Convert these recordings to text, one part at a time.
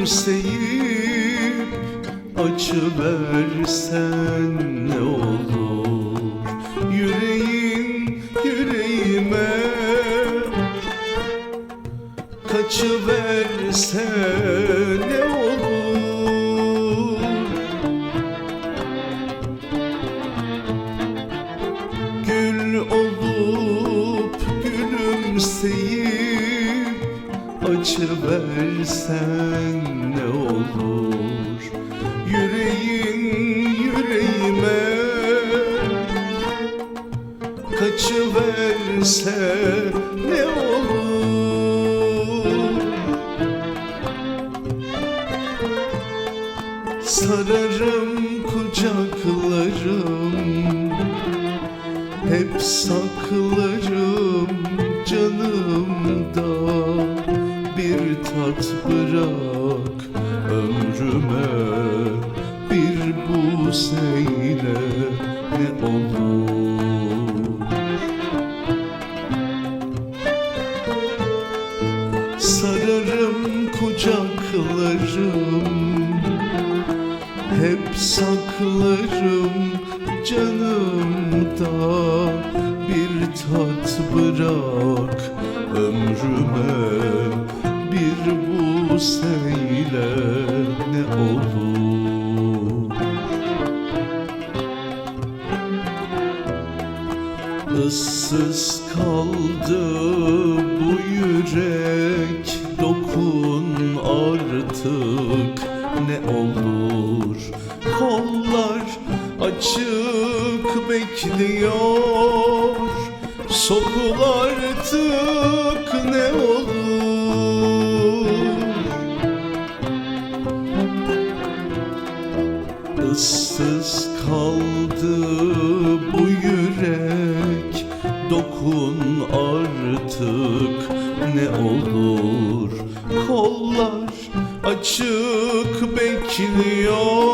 Gülümseyip açıversen ne olur kaçıverse ne olur? Gül olup gülümseyip açıversen ne olur? Yüreğin yüreğime kaçıverse ne olur Sararım kucaklarım. Hep saklarım canımda. Bir tat bırak ömrüme Bir buseyle ne olur. Sararım kucaklarım hep saklarım canımda bir tat bırak ömrüme bir buseyle ne olur. Issız kaldı bu yürek dokun artık ne olur bekliyor Sokul artık ne olur? Issız kaldı bu yürek. Dokun artık ne olur? Kollar açık bekliyor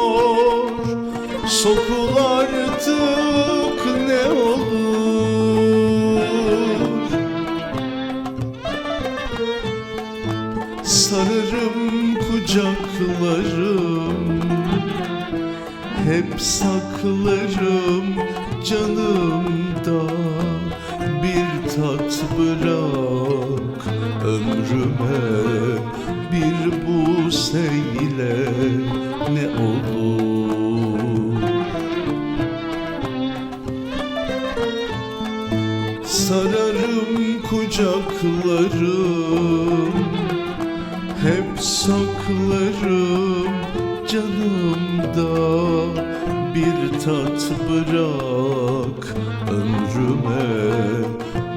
Sokul artık ne olur. Sararım kucaklarım. Hep saklarım canımda. Bir tat bırak ömrüme. Bir buseyle ne olur Sararım kucaklarım. Hep saklarım canımda bir tat bırak. Ömrüme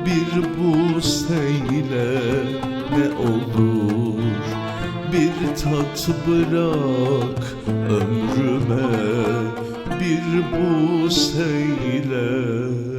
bir buseyle ne olur. Bir tat bırak ömrüme bir buseyle ne olur